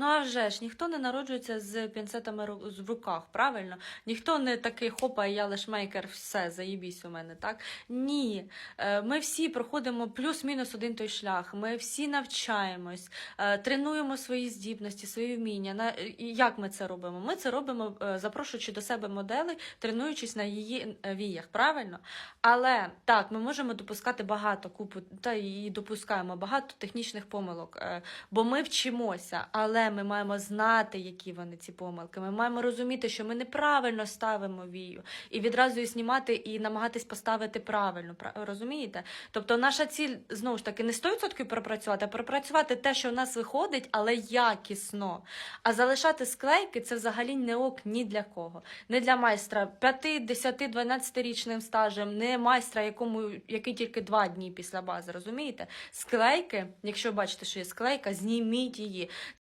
Ну а вже ж ніхто не народжується з пінцетами в руках, правильно? Ніхто не такий хопа, я лешмейкер, все, заїбісь у мене, так? Ні. Е, Ми всі проходимо плюс-мінус один той шлях. Ми всі навчаємось, е, тренуємо свої здібності, свої вміння. Як ми це робимо? Ми це робимо, е, запрошуючи до себе модели, тренуючись на її віях, правильно? Але так, ми можемо допускати багато купу, та і допускаємо багато технічних помилок, бо ми вчимося, але ми маємо знати, які вони ці помилки. Ми маємо розуміти, що ми неправильно ставимо вію, і відразу її знімати і намагатись поставити правильно. Розумієте? Тобто наша ціль знову ж таки не 100% пропрацювати, а пропрацювати те, що в нас виходить, але якісно. А залишати склейки це взагалі не ок ні для кого. Не для майстра 5, 10, 12 річним стажем, не майстра, якому який тільки 2 дні після бази. Розумієте? Склейки, якщо бачите, що є склейка, зніміть її.